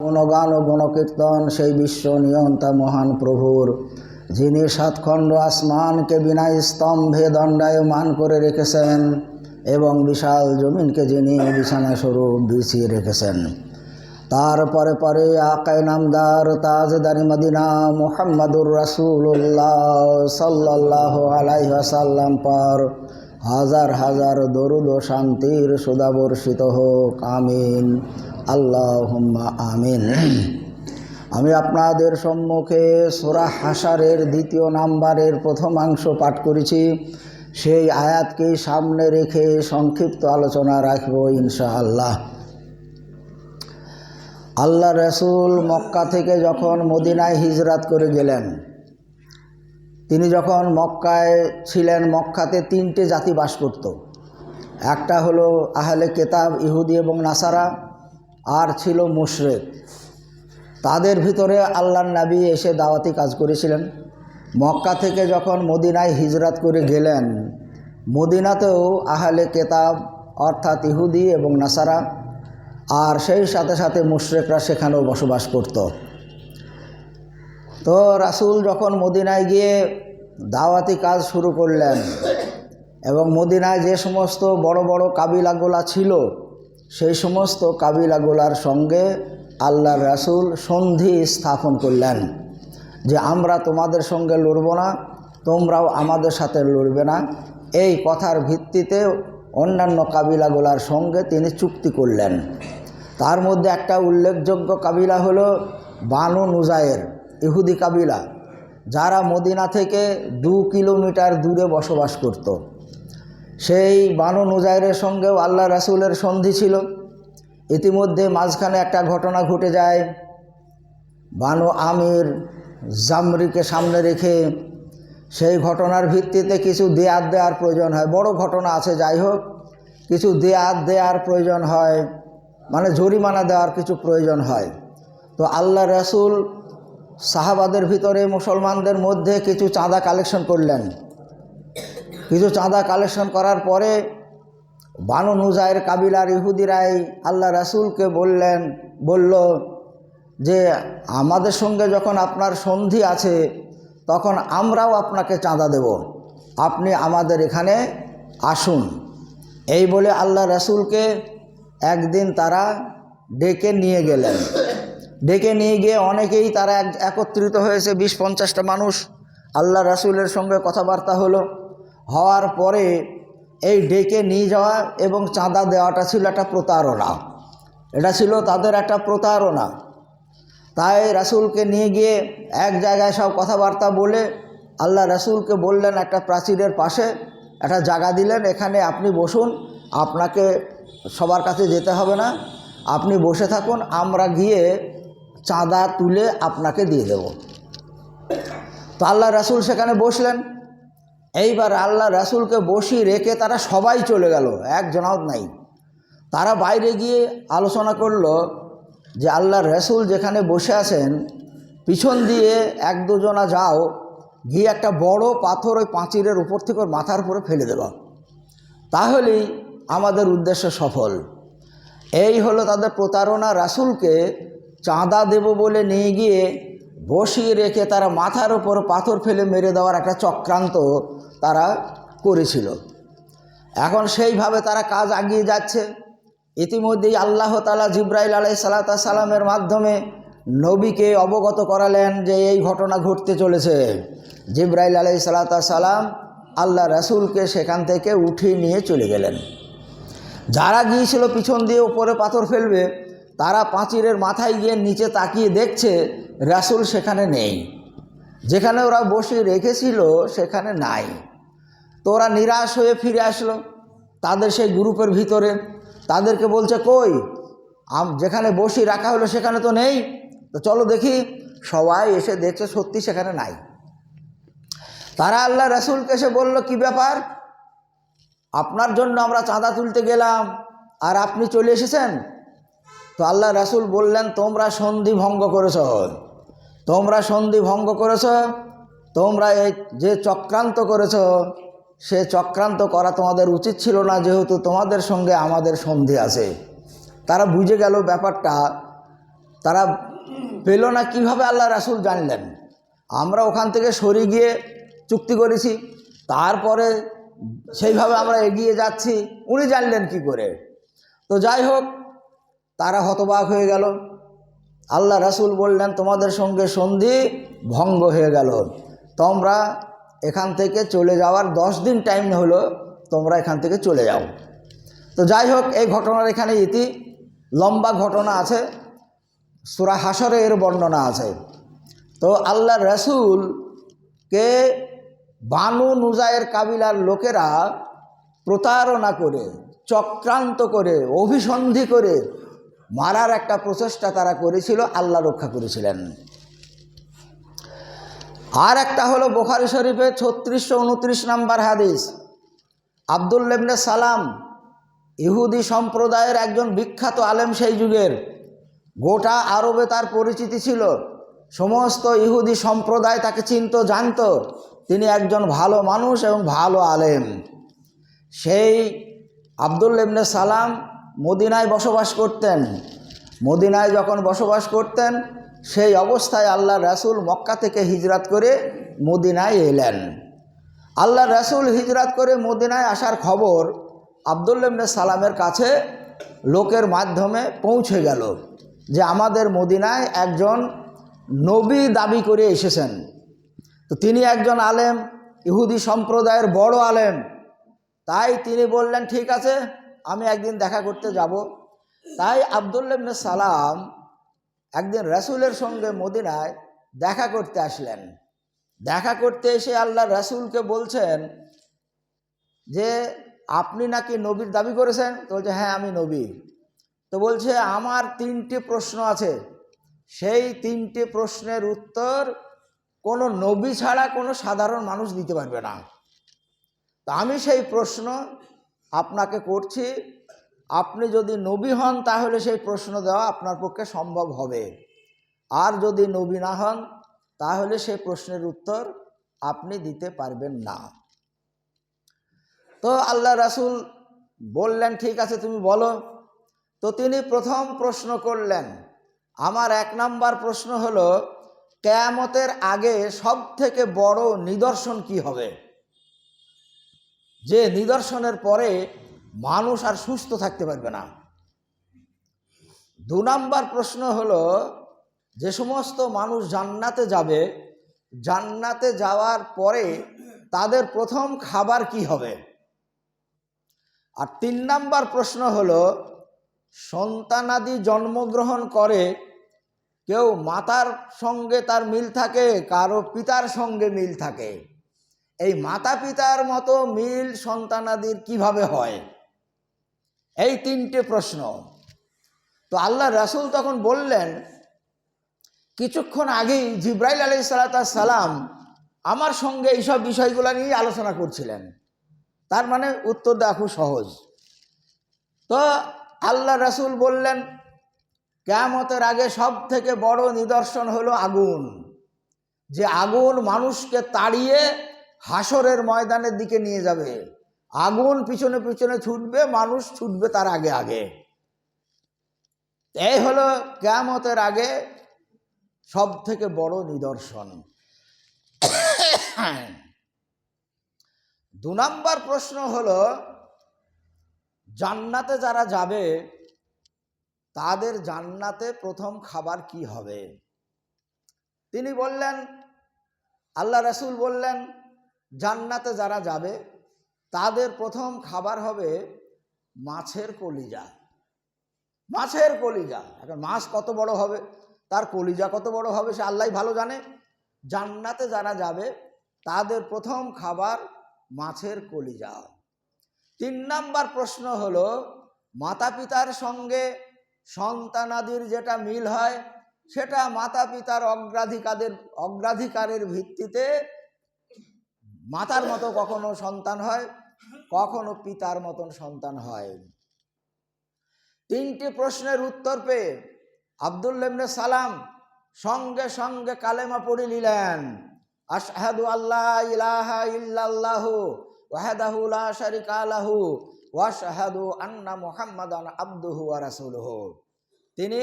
গুণগান ও গুণকীর্তন সেই বিশ্ব নিয়ন্তা মহান প্রভুর। যিনি সাতখণ্ড আসমানকে বিনা স্তম্ভে দণ্ডায়মান করে রেখেছেন এবং বিশাল জমিনকে যিনি বিছানা স্বরূপ বিছিয়ে রেখেছেন। তারপরে পরে আকায় নামদার তাজদারি মদিনা মুহাম্মাদুর রাসূলুল্লাহ সাল্লাহ আলাইসাল্লাম পর হাজার হাজার দরুদ ও শান্তির সুদাবর্ষিত হোক, আমিন। আল্লাহ আমিন। আমি আপনাদের সম্মুখে সোরা হাসারের দ্বিতীয় নাম্বারের প্রথমাংশ পাঠ করেছি। সেই আয়াতকেই সামনে রেখে সংক্ষিপ্ত আলোচনা রাখব ইনশাআল্লাহ। আল্লাহ রসুল মক্কা থেকে যখন মদিনায় হিজরাত করে গেলেন, তিনি যখন মক্কায় ছিলেন, মক্কাতে তিনটে জাতি বাস করত। একটা হলো আহলে কেতাব, ইহুদি এবং নাসারা। আর ছিল মুশরেক। তাদের ভিতরে আল্লাহ নাবী এসে দাওয়াতি কাজ করেছিলেন। মক্কা থেকে যখন মদিনায় হিজরাত করে গেলেন, মদিনাতেও আহলে কেতাব অর্থাৎ ইহুদি এবং নাসারা আর সেই সাথে সাথে মুশরেকরা সেখানেও বসবাস করত। তো রাসুল যখন মদিনায় গিয়ে দাওয়াতি কাজ শুরু করলেন এবং মদিনায় যে সমস্ত বড় বড় কাবিলাগুলা ছিল সেই সমস্ত কাবিলাগুলার সঙ্গে আল্লাহ রাসুল সন্ধি স্থাপন করলেন যে আমরা তোমাদের সঙ্গে লড়ব না, তোমরাও আমাদের সাথে লড়বে না এই কথার ভিত্তিতে অন্যান্য কাবিলাগুলার সঙ্গে তিনি চুক্তি করলেন তার মধ্যে একটা উল্লেখযোগ্য কাবিলা হলো বানু নুজায়ের ইহুদি কাবিলা, যারা মদিনা থেকে দু কিলোমিটার দূরে বসবাস করত। সেই বানু নুজাইরের সঙ্গেও আল্লাহ রাসুলের সন্ধি ছিল। ইতিমধ্যে মাঝখানে একটা ঘটনা ঘটে যায়। বানু আমির জামরিকে সামনে রেখে সেই ঘটনার ভিত্তিতে কিছু দেয়াত দেওয়ার প্রয়োজন হয়। বড় ঘটনা আছে, যাই হোক, কিছু দেয়াত দেওয়ার প্রয়োজন হয় মানে জরিমানা দেওয়ার কিছু প্রয়োজন হয়। তো আল্লাহ রসুল সাহাবাদের ভিতরে মুসলমানদের মধ্যে কিছু চাঁদা কালেকশন করলেন। কিছু চাঁদা কালেকশন করার পরে বানু নুজায়ের কাবিলার ইহুদিরাই আল্লাহ রাসুলকে বললেন, বলল যে আমাদের সঙ্গে যখন আপনার সন্ধি আছে, তখন আমরাও আপনাকে চাঁদা দেব। আপনি আমাদের এখানে আসুন। এই বলে আল্লাহ রাসুলকে একদিন তারা ডেকে নিয়ে গেলেন। ডেকে নিয়ে গিয়ে অনেকেই তারা এক একত্রিত হয়েছে, বিশ পঞ্চাশটা মানুষ। আল্লাহ রাসুলের সঙ্গে কথাবার্তা হলো। হওয়ার পরে এই ডেকে নিয়ে যাওয়া এবং চাঁদা দেওয়াটা ছিল একটা প্রতারণা। এটা ছিল তাদের একটা প্রতারণা। তাই রাসুলকে নিয়ে গিয়ে এক জায়গায় সব কথাবার্তা বলে আল্লাহ রাসুলকে বললেন, একটা প্রাচীরের পাশে একটা জায়গা দিলেন, এখানে আপনি বসুন, আপনাকে সবার কাছে যেতে হবে না, আপনি বসে থাকুন, আমরা গিয়ে চাঁদা তুলে আপনাকে দিয়ে দেব। তো আল্লাহ রাসুল সেখানে বসলেন। এইবার আল্লাহ রাসুলকে বসিয়ে রেখে তারা সবাই চলে গেল একজনাও নাই। তারা বাইরে গিয়ে আলোচনা করল যে আল্লাহ রসুল যেখানে বসে আছেন, পিছন দিয়ে এক দুজনা যাও, গিয়ে একটা বড় পাথর ওই পাঁচিরের উপর থেকে মাথার উপরে ফেলে দেওয়া তাহলেই আমাদের উদ্দেশ্য সফল। এই হলো তাদের প্রতারণা। রাসুলকে চাঁদা দেব বলে নিয়ে গিয়ে বসিয়ে রেখে তারা মাথার ওপর পাথর ফেলে মেরে দেওয়ার একটা চক্রান্ত তারা করেছিল। এখন সেইভাবে তারা কাজ আগিয়ে যাচ্ছে। ইতিমধ্যেই আল্লাহ তালা জিব্রাইল আলাই সালাতা সালামের মাধ্যমে নবীকে অবগত করালেন যে এই ঘটনা ঘটতে চলেছে। জিব্রাইল আলাই সালাতা সালাম আল্লাহ রাসুলকে সেখান থেকে উঠিয়ে নিয়ে চলে গেলেন। যারা গিয়েছিল পিছন দিয়ে উপরে পাথর ফেলবে, তারা পাঁচিরের মাথায় গিয়ে নিচে তাকিয়ে দেখছে রাসুল সেখানে নেই। যেখানে ওরা বসে রেখেছিল, সেখানে নাই। তো ওরা নিরাশ হয়ে ফিরে আসলো। তাদের সেই গ্রুপের ভিতরে। তাদেরকে বলছে, কই? যেখানে বসি রাখা হলো, সেখানে তো নেই। তো চলো দেখি, সবাই এসে দেখছে সত্যি সেখানে নাই। তারা আল্লাহ রাসুলকে এসে বলল, কি ব্যাপার? আপনার জন্য আমরা চাঁদা তুলতে গেলাম, আর আপনি চলে এসেছেন? তো আল্লাহ রাসুল বললেন, তোমরা সন্ধি ভঙ্গ করেছ। তোমরা সন্ধি ভঙ্গ করেছ, তোমরা এই যে চক্রান্ত করেছ, সে চক্রান্ত করা তোমাদের উচিত ছিল না, যেহেতু তোমাদের সঙ্গে আমাদের সন্ধি আছে। তারা বুঝে গেল ব্যাপারটা। তারা পেল না কীভাবে আল্লাহ রাসুল জানলেন। আমরা ওখান থেকে সরে গিয়ে চুক্তি করেছি, তারপরে সেইভাবে আমরা এগিয়ে যাচ্ছি, উনি জানলেন কি করে। তো যাই হোক, তারা হতবাক হয়ে গেল। আল্লাহ রাসুল বললেন, তোমাদের সঙ্গে সন্ধি ভঙ্গ হয়ে গেল। তোমরা এখান থেকে চলে যাওয়ার দশ দিন টাইম হলো, তোমরা এখান থেকে চলে যাও। তো যাই হোক, এই ঘটনার এখানে ইতি লম্বা ঘটনা আছে। সুরা হাসরে এর বর্ণনা আছে। তো আল্লাহ রসুলকে বানু নুজায়ের কাবিলার লোকেরা প্রতারণা করে, চক্রান্ত করে, অভিসন্ধি করে মারার একটা প্রচেষ্টা তারা করেছিল, আল্লাহ রক্ষা করেছিলেন। আর একটা হলো বোখারি শরীফে ছত্রিশশো উনত্রিশ নাম্বার হাদিস আবদুল্লেবনে সালাম, ইহুদি সম্প্রদায়ের একজন বিখ্যাত আলেম সেই যুগের, গোটা আরবে তার পরিচিতি ছিল। সমস্ত ইহুদি সম্প্রদায় তাকে চিনত, জানত। তিনি একজন ভালো মানুষ এবং ভালো আলেম। সেই আবদুল ইবনে সালাম মদিনায় বসবাস করতেন। মদিনায় যখন বসবাস করতেন, সেই অবস্থায় আল্লাহ রাসুল মক্কা থেকে হিজরাত করে মদিনায় এলেন। আল্লাহ রাসুল হিজরাত করে মদিনায় আসার খবর আবদুল ইবনে সালামের কাছে লোকের মাধ্যমে পৌঁছে গেল যে আমাদের মদিনায় একজন নবী দাবি করে এসেছেন। তো তিনি একজন আলেম, ইহুদি সম্প্রদায়ের বড় আলেম। তাই তিনি বললেন, ঠিক আছে আমি একদিন দেখা করতে যাব। তাই আবদুল্লাবনে সালাম একদিন রাসুলের সঙ্গে মদিনায় দেখা করতে আসলেন। দেখা করতে এসে আল্লাহ রাসুলকে বলছেন যে, আপনি নাকি নবীর দাবি করেছেন? তো বলছে হ্যাঁ আমি নবী। তো বলছে, আমার তিনটি প্রশ্ন আছে। সেই তিনটি প্রশ্নের উত্তর কোনো নবী ছাড়া কোনো সাধারণ মানুষ দিতে পারবে না। তো আমি সেই প্রশ্ন আপনাকে করছি, আপনি যদি নবী হন তাহলে সেই প্রশ্ন দেওয়া আপনার পক্ষে সম্ভব হবে। আর যদি নবী না হন, তাহলে সেই প্রশ্নের উত্তর আপনি দিতে পারবেন না। তো আল্লাহ রাসুল বললেন, ঠিক আছে, তুমি বলো। তো তিনি প্রথম প্রশ্ন করলেন। আমার এক নাম্বার প্রশ্ন হলো, কেয়ামতের আগে সব থেকে বড় নিদর্শন কি হবে? যে নিদর্শনের পরে মানুষ আর সুস্থ থাকতে পারবে না। দু নাম্বার প্রশ্ন হলো, যে সমস্ত মানুষ জান্নাতে যাবে, জান্নাতে যাওয়ার পরে তাদের প্রথম খাবার কি হবে? আর তিন নাম্বার প্রশ্ন হলো, সন্তানাদি জন্মগ্রহণ করে কেউ মাতার সঙ্গে তার মিল থাকে, কারও পিতার সঙ্গে মিল থাকে। এই মাতা পিতার মতো মিল সন্তানাদির কীভাবে হয়? এই তিনটে প্রশ্ন। তো আল্লাহ রাসুল তখন বললেন, কিছুক্ষণ আগেই জিব্রাইল আলি সালাম আমার সঙ্গে এইসব বিষয়গুলো নিয়ে আলোচনা করছিলেন। তার মানে উত্তর দেওয়া খুব সহজ। তো আল্লাহ রাসুল বললেন, কেয়ামতের আগে সব থেকে বড় নিদর্শন হলো আগুন। যে আগুন মানুষকে তাড়িয়ে হাসরের ময়দানের দিকে নিয়ে যাবে। আগুন পিছনে পিছনে ছুটবে, মানুষ ছুটবে তার আগে আগে। এই হলো কেয়ামতের আগে সব থেকে বড় নিদর্শন। দু নম্বর প্রশ্ন হলো, জান্নাতে যারা যাবে, তাদের জান্নাতে প্রথম খাবার কি হবে? তিনি বললেন, আল্লাহ রসুল বললেন জান্নাতে যারা যাবে, তাদের প্রথম খাবার হবে মাছের কলিজা। মাছের কলিজা। এখন মাছ কত বড় হবে? তার কলিজা কত বড় হবে সে আল্লাহ ভালো জানে। জান্নাতে যারা যাবে, তাদের প্রথম খাবার মাছের কলিজা তিন নাম্বার প্রশ্ন হলো মাতা পিতার সঙ্গে সন্তানাদির যেটা মিল হয়, সেটা মাতা পিতার অগ্রাধিকারের অগ্রাধিকারের ভিত্তিতে মাতার মতো কখনো সন্তান হয়, কখনো পিতার মতন সন্তান হয়। তিনটি প্রশ্নের উত্তর পেয়ে আবদুল্লেবনে সালাম সঙ্গে সঙ্গে কালেমা পড়ে নিলেন। আশহাদু আল্লাহ ইলাহা ইল্লাল্লাহু ওয়াহদাহু লা শারিকা লাহু ওয়াশহাদু আন্না মুহাম্মাদান আবদুহু ওয়া রাসূলুহু। তিনি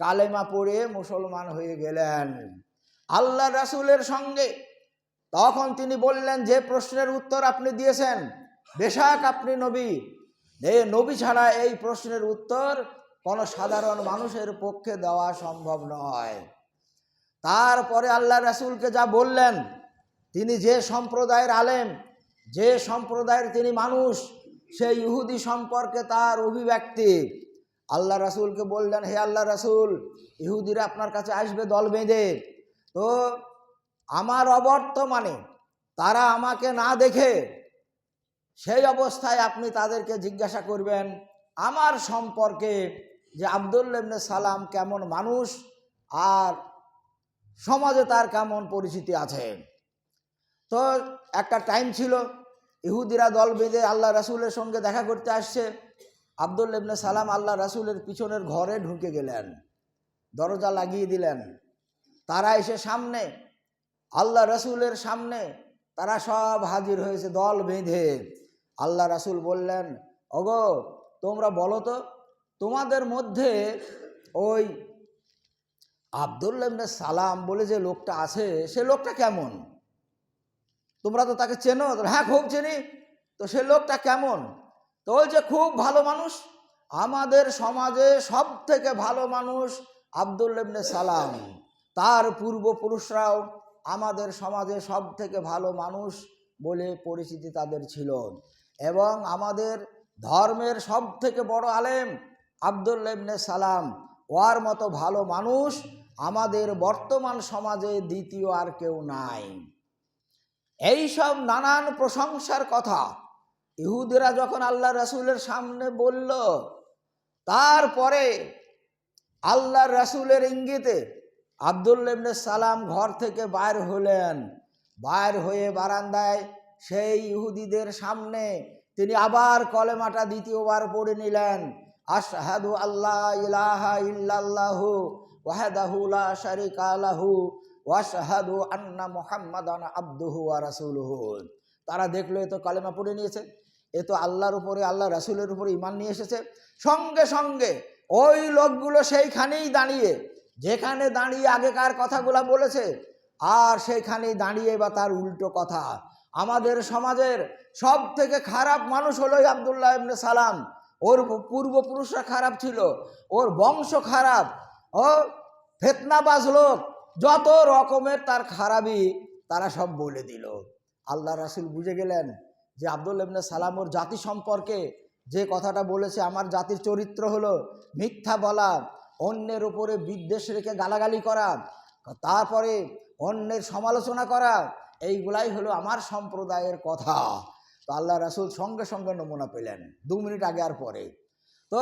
কালেমা পড়ে মুসলমান হয়ে গেলেন। আল্লাহ রাসূলের সঙ্গে তখন তিনি বললেন, যে প্রশ্নের উত্তর আপনি দিয়েছেন, বেশাক আপনি নবী। এ নবী ছাড়া এই প্রশ্নের উত্তর কোনো সাধারণ মানুষের পক্ষে দেওয়া সম্ভব নয়। তারপরে আল্লাহ রাসুলকে যা বললেন, তিনি যে সম্প্রদায়ের আলেম, যে সম্প্রদায়ের তিনি মানুষ সেই ইহুদি সম্পর্কে তার অভিব্যক্তি। আল্লাহ রাসূলকে বললেন, হে আল্লাহ রাসূল, ইহুদিরা আপনার কাছে আসবে দল বেঁধে। তো আমার অবর্তমানে তারা আমাকে না দেখে সেই অবস্থায় আপনি তাদেরকে জিজ্ঞাসা করবেন, আমার সম্পর্কে যে আবদুল্লেবনে সালাম কেমন মানুষ আর সমাজে তার কেমন পরিচিতি আছে? তো একটা টাইম ছিল, ইহুদিরা দল বেঁধে আল্লাহ রাসূলের সঙ্গে দেখা করতে আসছে। আবদুল ইবনে সালাম আল্লাহ রাসূলের পিছনের ঘরে ঢুকে গেলেন, দরজা লাগিয়ে দিলেন। তারা এসে সামনে আল্লাহ রসুলের সামনে তারা সব হাজির হয়েছে, দল বেঁধে। আল্লাহ রাসুল বললেন, ওগো, তোমরা বলো তো, তোমাদের মধ্যে ওই আবদুল্লাহ সালাম বলে যে লোকটা আছে, সে লোকটা কেমন? তোমরা তো তাকে চেনো হ্যাঁ খুব চিনি। তো সে লোকটা কেমন? তো ওই যে খুব ভালো মানুষ, আমাদের সমাজে সব থেকে ভালো মানুষ আবদুল্লেবনে সালাম। তার পূর্বপুরুষরাও আমাদের সমাজে সব থেকে ভালো মানুষ বলে পরিচিতি তাদের ছিল। এবং আমাদের ধর্মের সব থেকে বড় আলেম আবদুল্লেবনে সালাম। ওয়ার মতো ভালো মানুষ আমাদের বর্তমান সমাজে দ্বিতীয় আর কেউ নাই। এই সব নানান প্রশংসার কথা ইহুদিরা যখন আল্লাহ রাসূলের সামনে বলল, তারপরে আল্লাহ রাসূলের ইঙ্গিতে আবদুল্লেবনে সালাম ঘর থেকে বাইর হলেন। বাইর হয়ে বারান্দায় সেই ইহুদিদের সামনে তিনি আবার কলেমাটা দ্বিতীয়বার পড়ে নিলেন। আশহাদু আল্লাহ ইলাহা ইল্লাল্লাহু ওয়াহদাহু লা শারিকা লাহু আন্না মুহাম্মাদান আবদুহু ওয়া রাসূলুহু। তারা দেখল, এ তো কালেমা পড়ে নিয়েছে, এ তো আল্লাহর উপরে, আল্লাহ রাসূলের উপরে ইমান নিয়ে এসেছে। সঙ্গে সঙ্গে ওই লোকগুলো সেইখানেই দাঁড়িয়ে যেখানে দাঁড়িয়ে আগেকার কথাগুলা বলেছে, আর সেখানে দাঁড়িয়ে বা তার উল্টো কথা। আমাদের সমাজের সব থেকে খারাপ মানুষ হলো আবদুল্লাহ ইবনে সালাম। ওর পূর্বপুরুষরা খারাপ ছিল, ওর বংশ খারাপ, ও ফেতনাবাজ লোক, যত রকমের তার খারাপই তারা সব বলে দিল। আল্লাহ রাসুল বুঝে গেলেন যে আব্দুল ইবনে সালাম ওর জাতি সম্পর্কে যে কথাটা বলেছে, আমার জাতির চরিত্র হলো মিথ্যা বলা অন্যের উপরে বিদ্বেষ রেখে গালাগালি করা, তারপরে অন্যের সমালোচনা করা, এইগুলাই হলো আমার সম্প্রদায়ের কথা। তো আল্লাহ রাসুল সঙ্গে সঙ্গে নমুনা পেলেন, দু মিনিট আগে আর পরে। তো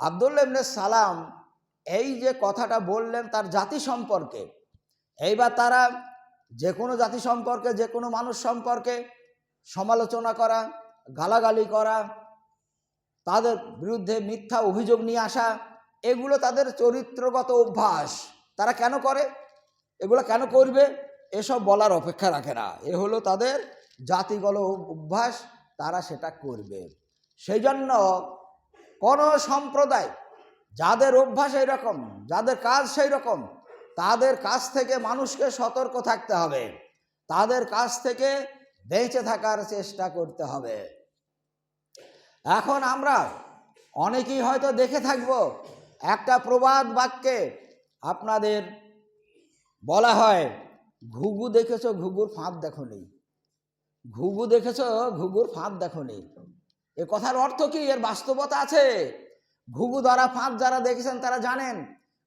আবদুল্লা সালাম এই যে কথাটা বললেন তার জাতি সম্পর্কে, এইবার তারা যে কোনো জাতি সম্পর্কে, যে কোনো মানুষ সম্পর্কে সমালোচনা করা, গালাগালি করা, তাদের বিরুদ্ধে মিথ্যা অভিযোগ নিয়ে আসা এগুলো তাদের চরিত্রগত অভ্যাস। তারা কেন করে? এগুলো কেন করবে? এসব বলার অপেক্ষা রাখে না। এ হলো তাদের জাতিগত অভ্যাস, তারা সেটা করবে। সেই জন্য কোনো সম্প্রদায় যাদের অভ্যাস রকম যাদের কাজ সেই রকম তাদের কাছ থেকে মানুষকে সতর্ক থাকতে হবে। তাদের কাছ থেকে বেঁচে থাকার চেষ্টা করতে হবে। এখন আমরা অনেকেই হয়তো দেখে থাকব একটা প্রবাদ বাক্যে আপনাদের বলা হয়, ঘুঘু দেখেছ, ঘুঘুর ফাঁদ দেখো নেই। ঘুঘু দেখেছ, ঘুঘুর ফাঁদ দেখো নেই। এ কথার অর্থ কি? এর বাস্তবতা আছে। ঘুঘু ধরা ফাঁদ যারা দেখেছেন তারা জানেন,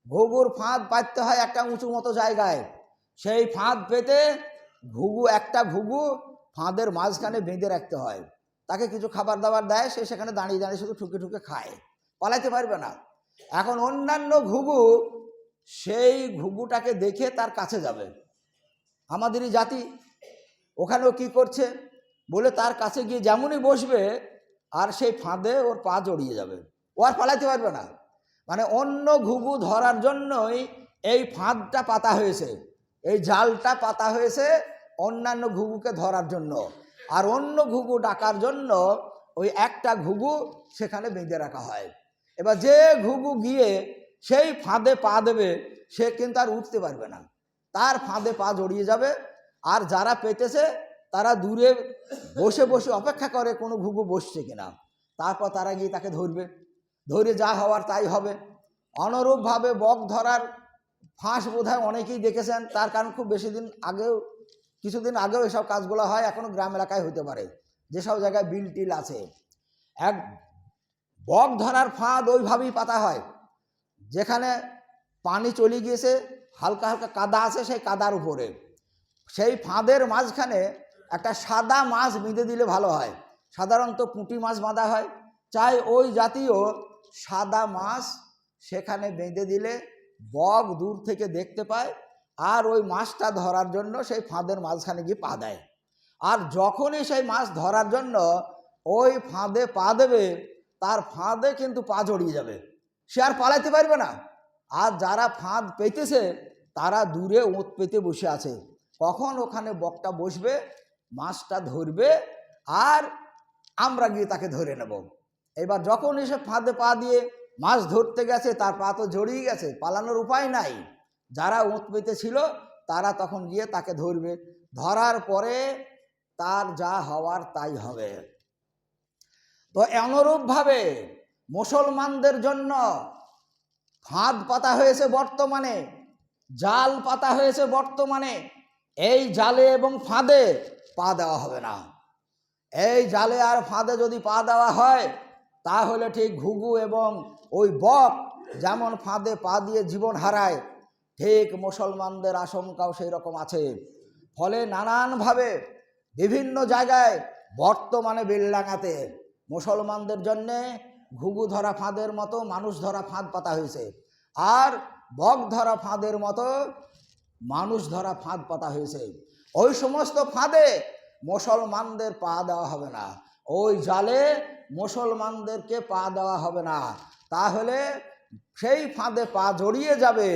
ঘুঘুর ফাঁদ পাততে হয় একটা উঁচু মতো জায়গায়। সেই ফাঁদ পেতে ঘুঘু, একটা ঘুঘু ফাঁদের মাঝখানে বেঁধে রাখতে হয়। তাকে কিছু খাবার দাবার দেয়, সে সেখানে দাঁড়িয়ে দাঁড়িয়ে শুধু ঠুকে ঠুকে খায়। পালাইতে পারবে না। এখন অন্যান্য ঘুঘু সেই ঘুঘুটাকে দেখে তার কাছে যাবে। আমাদেরই জাতি ওখানেও কি করছে বলে তার কাছে গিয়ে যেমনই বসবে আর সেই ফাঁদে ওর পা জড়িয়ে যাবে। ও আর পালাইতে পারবে না। মানে অন্য ঘুঘু ধরার জন্যই এই ফাঁদটা পাতা হয়েছে। এই জালটা পাতা হয়েছে অন্যান্য ঘুঘুকে ধরার জন্য। আর অন্য ঘুঘু ডাকার জন্য ওই একটা ঘুঘু সেখানে বেঁধে রাখা হয়। এবার যে ঘুঘু গিয়ে সেই ফাঁদে পা দেবে, সে কিন্তু আর উঠতে পারবে না। তার ফাঁদে পা জড়িয়ে যাবে। আর যারা পেতেছে, তারা দূরে বসে বসে অপেক্ষা করে কোনো ঘুঘু বসছে কিনা। তারপর তারা গিয়ে তাকে ধরবে। ধরে যা হওয়ার তাই হবে। অনুরূপভাবে বক ধরার ফাঁস বোধহয় অনেকেই দেখেছেন। তার কারণ খুব বেশি দিন আগেও, কিছুদিন আগেও এসব কাজগুলো হয়। এখনও গ্রাম এলাকায় হতে পারে। যেসব জায়গায় বিল টিল আছে। এক বক ধরার ফাঁদ ওইভাবেই পাতা হয়। যেখানে পানি চলে গিয়েছে, হালকা হালকা কাদা আছে সেই কাদার উপরে। সেই ফাঁদের মাঝখানে একটা সাদা মাছ বেঁধে দিলে ভালো হয়। সাধারণত পুঁটি মাছ বাঁধা হয়। চাই ওই জাতীয় সাদা মাছ সেখানে বেঁধে দিলে বক দূর থেকে দেখতে পায় আর ওই মাছটা ধরার জন্য সেই ফাঁদের মাঝখানে গিয়ে পা দেয়। আর যখনই সেই মাছ ধরার জন্য ওই ফাঁদে পা দেবে তার ফাঁদে কিন্তু পা জড়িয়ে যাবে। সে আর পালাইতে পারবে না। আর যারা ফাঁদ পেতেছে, তারা দূরে ওঁত পেতে বসে আছে। কখন ওখানে বকটা বসবে, মাছটা ধরবে, আর আমরা গিয়ে তাকে ধরে নেব। এবার যখন এসে ফাঁদে পা দিয়ে মাছ ধরতে গেছে, তার পা তো জড়িয়ে গেছে, পালানোর উপায় নাই। যারা ওঁত পেতে ছিল তারা তখন গিয়ে তাকে ধরবে। ধরার পরে তার যা হওয়ার তাই হবে। তো অনুরূপভাবে মুসলমানদের জন্য ফাঁদ পাতা হয়েছে বর্তমানে, জাল পাতা হয়েছে বর্তমানে। এই জালে এবং ফাঁদে পা দেওয়া হবে না। এই জালে আর ফাঁদে যদি পা দেওয়া হয়, তাহলে ঠিক ঘুঘু এবং ওই বক যেমন ফাঁদে পা দিয়ে জীবন হারায়, ঠিক মুসলমানদের আশঙ্কাও সেই রকম আছে। ফলে নানানভাবে বিভিন্ন জায়গায় বর্তমানে বেলডাঙাতে মুসলমানদের জন্যে ঘুঘু ধরা ফাঁদের মতো, মানুষ ধরা ফাঁদ পাতা হয়েছে। আর বক ধরা ফাঁদের মতো মানুষ ধরা ফাঁদ পাতা হয়েছে। ওই সমস্ত ফাঁদে মুসলমানদের পা দেওয়া হবে না। ওই জালে মুসলমানদেরকে পা দেওয়া হবে না। তাহলে সেই ফাঁদে পা জড়িয়ে যাবে।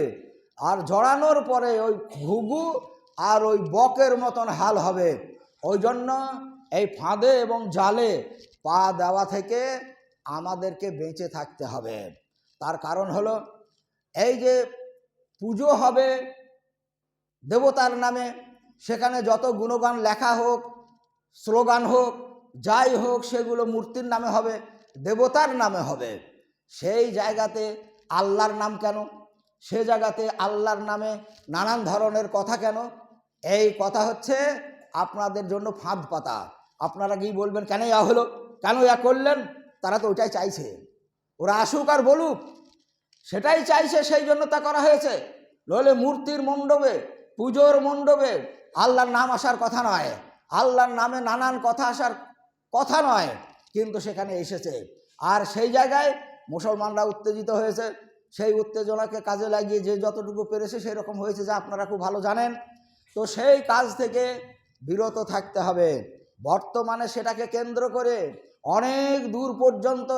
আর জড়ানোর পরে ওই ঘুঘু আর ওই বকের মতন হাল হবে। ওই জন্য এই ফাঁদে এবং জালে পা দেওয়া থেকে আমাদেরকে বেঁচে থাকতে হবে। তার কারণ হলো, এই যে পুজো হবে দেবতার নামে, সেখানে যত গুণগান লেখা হোক, স্লোগান হোক, যাই হোক, সেগুলো মূর্তির নামে হবে, দেবতার নামে হবে। সেই জায়গাতে আল্লাহর নাম কেন? সে জায়গাতে আল্লাহর নামে নানান ধরনের কথা কেন? এই কথা হচ্ছে আপনাদের জন্য ফাঁদ পাতা। আপনারা কি বলবেন, কেন ইয়া হলো? কেন ইয়া করলেন? তারা তো ওইটাই চাইছে। ওরা আসুক আর বলুক। সেটাই চাইছে, সেই জন্য তা করা হয়েছে। নইলে মূর্তির মণ্ডপে, পুজোর মণ্ডপে আল্লাহর নাম আসার কথা নয়। আল্লাহর নামে নানান কথা আসার কথা নয়, কিন্তু সেখানে এসেছে। আর সেই জায়গায় মুসলমানরা উত্তেজিত হয়েছে। সেই উত্তেজনাকে কাজে লাগিয়ে যে যতটুকু পেরেছে সেই রকম হয়েছে যা আপনারা খুব ভালো জানেন। তো সেই কাজ থেকে বিরত থাকতে হবে। বর্তমানে সেটাকে কেন্দ্র করে অনেক দূর পর্যন্ত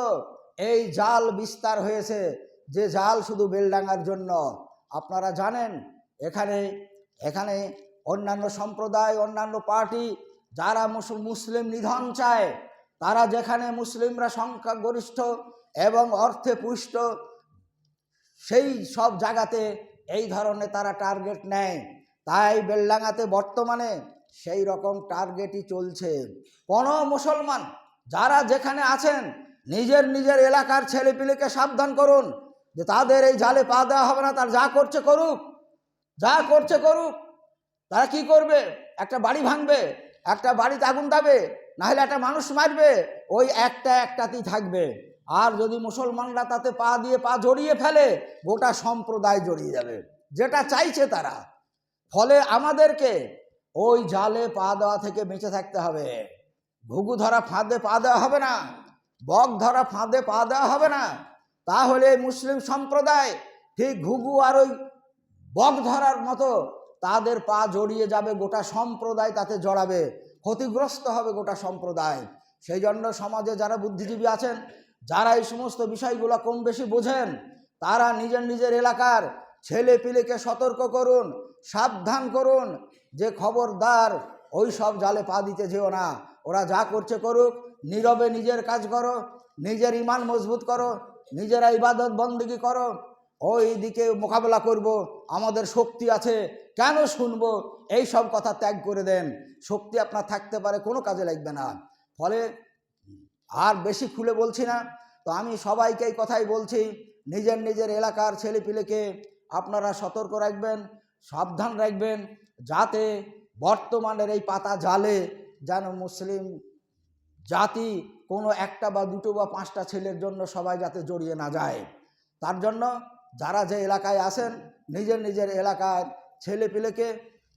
এই জাল বিস্তার হয়েছে, যে জাল শুধু বেলডাঙ্গার জন্য। আপনারা জানেন, এখানে এখানে অন্যান্য সম্প্রদায়, অন্যান্য পার্টি, যারা মুস- মুসলিম নিধন চায়, তারা যেখানে মুসলিমরা সংখ্যাগরিষ্ঠ এবং অর্থে পুষ্ট, সেই সব জায়গাতে এই ধরনের তারা টার্গেট নেয়। তাই বেলডাঙ্গাতে বর্তমানে সেই রকম টার্গেটই চলছে। কোনো মুসলমান যারা যেখানে আছেন, নিজের নিজের এলাকার ছেলেপিলেকে সাবধান করুন, যে তাদের এই জালে পা দেওয়া হবে না, তার যা করছে করুক, যা করছে করুক। তারা কি করবে? একটা বাড়ি ভাঙবে, একটা বাড়িতে আগুন দেবে, নাহলে একটা মানুষ মারবে, ওই একটা একটাতেই থাকবে। আর যদি মুসলমানরা তাতে পা দিয়ে পা জড়িয়ে ফেলে, গোটা সম্প্রদায় জড়িয়ে যাবে। যেটা চাইছে তারা। ফলে আমাদেরকে ওই জালে পা দেওয়া থেকে বেঁচে থাকতে হবে। ঘুঘু ধরা ফাঁদে পা দেওয়া হবে না, বক ধরা ফাঁদে পা দেওয়া হবে না। তাহলে মুসলিম সম্প্রদায় ঠিক ঘুঘু আর ওই বক ধরার মতো তাদের পা জড়িয়ে যাবে, গোটা সম্প্রদায় তাতে জড়াবে, ক্ষতিগ্রস্ত হবে গোটা সম্প্রদায়। সেই জন্য সমাজে যারা বুদ্ধিজীবী আছেন, যারা এই সমস্ত বিষয়গুলো কম বেশি বোঝেন, তারা নিজের নিজের এলাকার ছেলে পিলেকে সতর্ক করুন, সাবধান করুন, যে খবরদার ওই সব জালে পা দিতে যেও না। ওরা যা করছে করুক, নীরবে নিজের কাজ করো, নিজের ইমান মজবুত করো, নিজেরা ইবাদত বন্দিগি করো। ওই দিকে মোকাবেলা করব, আমাদের শক্তি আছে, কেন শুনব? এই সব কথা ত্যাগ করে দেন। শক্তি আপনার থাকতে পারে, কোনো কাজে লাগবে না। ফলে আর বেশি খুলে বলছি না, তো আমি সবাইকে এই কথাই বলছি, নিজের নিজের এলাকার ছেলেপিলেকে আপনারা সতর্ক রাখবেন, সাবধান রাখবেন, যাতে বর্তমানের এই পাতা জালে যেন মুসলিম জাতি কোনো একটা বা দুটো বা পাঁচটা ছেলের জন্য সবাই যাতে জড়িয়ে না যায়। তার জন্য যারা যে এলাকায় আসেন নিজের নিজের এলাকার ছেলেপিলেকে,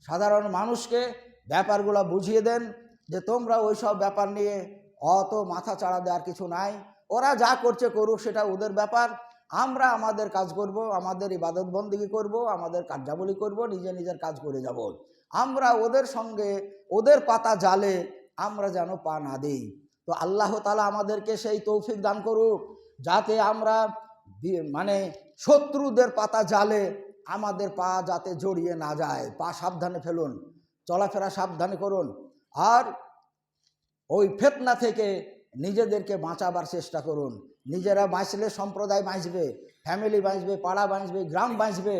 সাধারণ মানুষকে ব্যাপারগুলো বুঝিয়ে দেন যে তোমরা ওই সব ব্যাপার নিয়ে অত মাথা চাড়া দেওয়ার কিছু নাই। ওরা যা করছে করুক, সেটা ওদের ব্যাপার। আমরা আমাদের কাজ করব, আমাদের ইবাদত বন্দিগি করব, আমাদের কার্যাবলী করব, নিজে নিজের কাজ করে যাব। আমরা ওদের সঙ্গে, ওদের পাতা জালে আমরা যেন পা না দিই। তো আল্লাহ তালা আমাদেরকে সেই তৌফিক দান করুক, যাতে আমরা মানে শত্রুদের পাতা জালে আমাদের পা যাতে জড়িয়ে না যায়। পা সাবধানে ফেলুন, চলাফেরা সাবধানে করুন। আর ওই ফেতনা থেকে নিজেদেরকে বাঁচাবার চেষ্টা করুন। নিজেরা বাঁচলে সম্প্রদায় বাঁচবে ফ্যামিলি বাঁচবে, পাড়া বাঁচবে, গ্রাম বাঁচবে,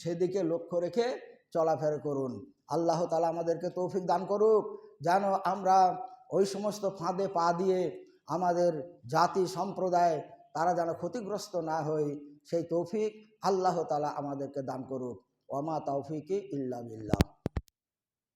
সেদিকে লক্ষ্য রেখে চলাফেরা করুন। আল্লাহ তালা আমাদেরকে তৌফিক দান করুক, যেন আমরা ওই সমস্ত ফাঁদে পা দিয়ে আমাদের জাতি সম্প্রদায় তারা যেন ক্ষতিগ্রস্ত না হই, সেই তৌফিক আল্লাহ তালা আমাদেরকে দান করুক। ওমা তৌফিকে ইল্লা বিল্লাহ।